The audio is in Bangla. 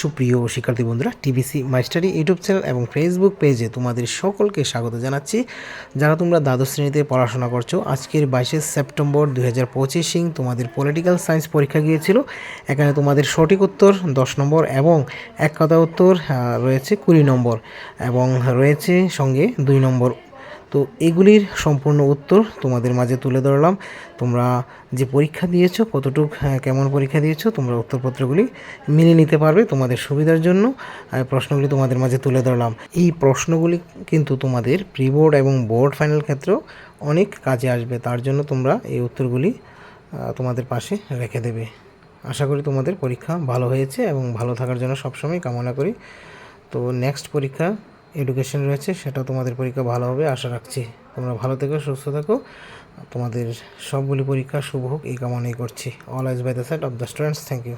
সুপ্রিয় শিক্ষার্থী বন্ধুরা টিবিসি মাস্টারি ইউটিউব চ্যানেল এবং ফেসবুক পেজে তোমাদের সকলকে স্বাগত জানাচ্ছি। যারা তোমরা দ্বাদশ শ্রেণীতে পড়াশোনা করছ, আজকের বাইশে সেপ্টেম্বর দুই হাজার পঁচিশিং তোমাদের পলিটিক্যাল সায়েন্স পরীক্ষা গিয়েছিল। এখানে তোমাদের সঠিক উত্তর দশ নম্বর এবং এক কথা উত্তর রয়েছে কুড়ি নম্বর এবং রয়েছে সঙ্গে দুই নম্বর তো এগুলির সম্পূর্ণ উত্তর তোমাদের মাঝে তুলে ধরলাম। তোমরা যে পরীক্ষা দিয়েছ, কতটুক কেমন পরীক্ষা দিয়েছ, তোমরা উত্তরপত্রগুলি মেনে নিতে পারবে তোমাদের সুবিধার জন্য। প্রশ্নগুলি তোমাদের মাঝে তুলে ধরলাম। এই প্রশ্নগুলি কিন্তু তোমাদের প্রি বোর্ড এবং বোর্ড ফাইনাল ক্ষেত্রেও অনেক কাজে আসবে। তার জন্য তোমরা এই উত্তরগুলি তোমাদের পাশে রেখে দেবে। আশা করি তোমাদের পরীক্ষা ভালো হয়েছে এবং ভালো থাকার জন্য সবসময় কামনা করি। তো নেক্সট পরীক্ষা এডুকেশন রয়েছে, সেটা তোমাদের পরীক্ষা ভালো হবে, আশা রাখছি। তোমরা ভালো থেকো, সুস্থ থাকো। তোমাদের সবগুলি পরীক্ষা শুভ হোক, এই কামনাই করছি। All eyes by the side of the students thank you